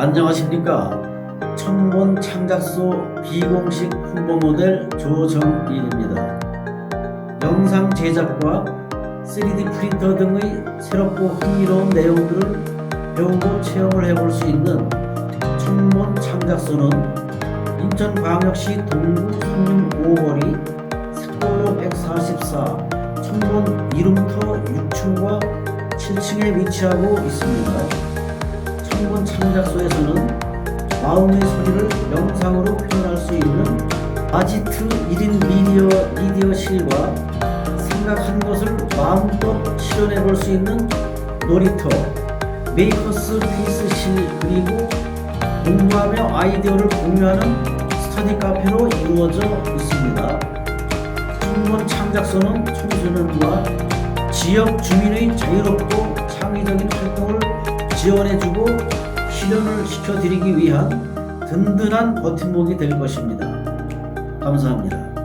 안녕하십니까 청본 창작소 비공식 홍보 모델 조정일입니다. 영상 제작과 3D 프린터 등의 새롭고 흥미로운 내용들을 배우고 체험을 해볼 수 있는 청본 창작소는 인천광역시 동구 손님 5거리 색골로 144 청본 이름터 6층과 7층에 위치하고 있습니다. 청본 창작소에서는 마음의 소리를 영상으로 표현할 수 있는 아지트 1인 미디어 미디어실과 생각한 것을 마음껏 실현해 볼 수 있는 놀이터 메이커스 피스실 그리고 공부하며 아이디어를 공유하는 스터디 카페로 이루어져 있습니다. 청본 창작소는 청소년과 지역 주민의 자유롭고 활동을 지원해주고 실현을 시켜드리기 위한 든든한 버팀목이 될 것입니다. 감사합니다.